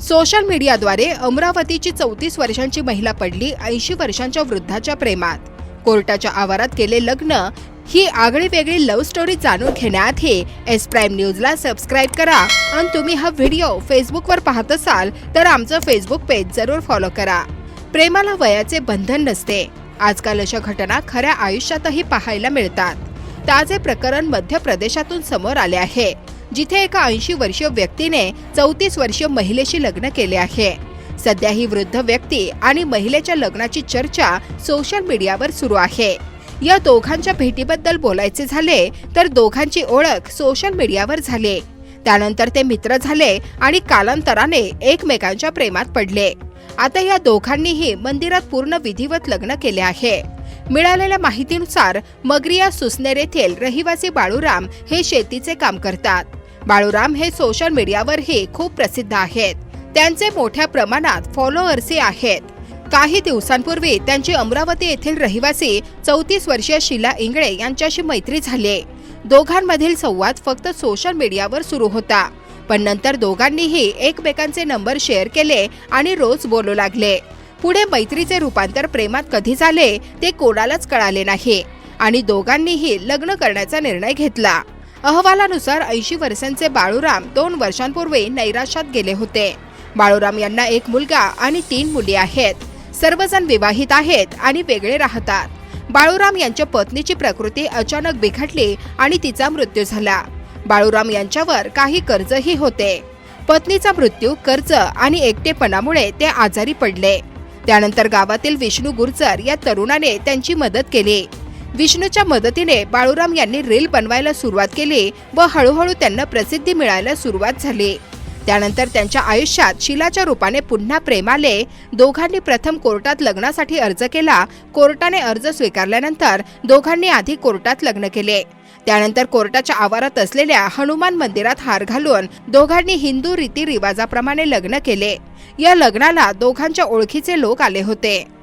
Social मीडियाद्वारे अमरावतीची चौतीस वर्षांची महिला पडली ऐंशी वर्षांच्या वृद्धाच्या प्रेमात. कोर्टाच्या आवारात केले लग्न ही आगळी वेगळी लव्ह स्टोरी जाणून घेण्याआधी एस प्राईम न्यूजला सबस्क्राईब करा आणि तुम्ही हा व्हिडिओ फेसबुकवर पाहत असाल तर आमचं फेसबुक पेज जरूर फॉलो करा. प्रेमाला वयाचे बंधन नसते. आजकाल अशा घटना खऱ्या आयुष्यातही पाहायला मिळतात. ताजे प्रकरण मध्य प्रदेशातून समोर आले आहे. जिथे एका ऐंशी वर्षीय व्यक्तीने चौतीस वर्षीय महिलेशी लग्न केले आहे. सध्या ही वृद्ध व्यक्ती आणि महिलेच्या लग्नाची चर्चा सोशल मीडियावर सुरू आहे. या दोघांच्या भेटीबद्दल बोलायचे झाले तर दोघांची ओळख सोशल मीडियावर झाली. त्यानंतर ते मित्र झाले आणि कालांतराने एकमेकांच्या प्रेमात पडले. आता या दोघांनीही मंदिरात पूर्ण विधिवत लग्न केले आहे. मिळालेल्या माहितीनुसार मगरिया सुसनेर येथील रहिवासी बाळूराम हे शेतीचे काम करतात. बाळूराम हे सोशल मीडियावरही खूप प्रसिद्ध आहेत. त्यांचे मोठ्या प्रमाणात फॉलोअर्सही आहेत. काही दिवसांपूर्वी त्यांची अमरावती येथील रहिवासी चौतीस वर्षीय शिला इंगळे यांच्याशी मैत्री झाली दोघांमधील संवाद फक्त सोशल मीडियावर सुरू होता. पण नंतर दोघांनीही एकमेकांचे नंबर शेअर केले आणि रोज बोलू लागले. पुढे मैत्रीचे रूपांतर प्रेमात कधी झाले ते कोणालाच कळाले नाही. आणि दोघांनीही लग्न करण्याचा निर्णय घेतला. अहवालानुसार ऐंशी वर्षांचे बाळूराम दोन वर्षांपूर्वी नैराश्यात गेले होते. बाळूराम यांना एक मुलगा आणि तीन मुली आहेत. सर्वजण विवाहित आहेत आणि वेगळे राहतात. बाळूराम यांच्या पत्नीची प्रकृती अचानक बिघडली आणि तिचा मृत्यू झाला. बाळूराम यांच्यावर काही कर्जही होते. पत्नीचा मृत्यू कर्ज आणि एकटेपणामुळे ते आजारी पडले. त्यानंतर गावातील विष्णू गुर्जर या तरुणाने त्यांची मदत केली. विष्णूच्या मदतीने बाळूराम यांनी रील बनवायला सुरुवात केली व हळूहळू त्यांना प्रसिद्धी मिळायला सुरुवात झाली. त्यानंतर त्यांच्या आयुष्यात शिलाच्या रूपाने पुन्हा प्रेम आले. दोघांनी प्रथम कोर्टात लग्नासाठी अर्ज केला. कोर्टाने अर्ज स्वीकारल्यानंतर दोघांनी आधी कोर्टात लग्न केले. त्यानंतर कोर्टाच्या आवारात असलेल्या हनुमान मंदिरात हार घालून दोघांनी हिंदू रीती रिवाजाप्रमाणे लग्न केले. या लग्नाला दोघांच्या ओळखीचे लोक आले होते.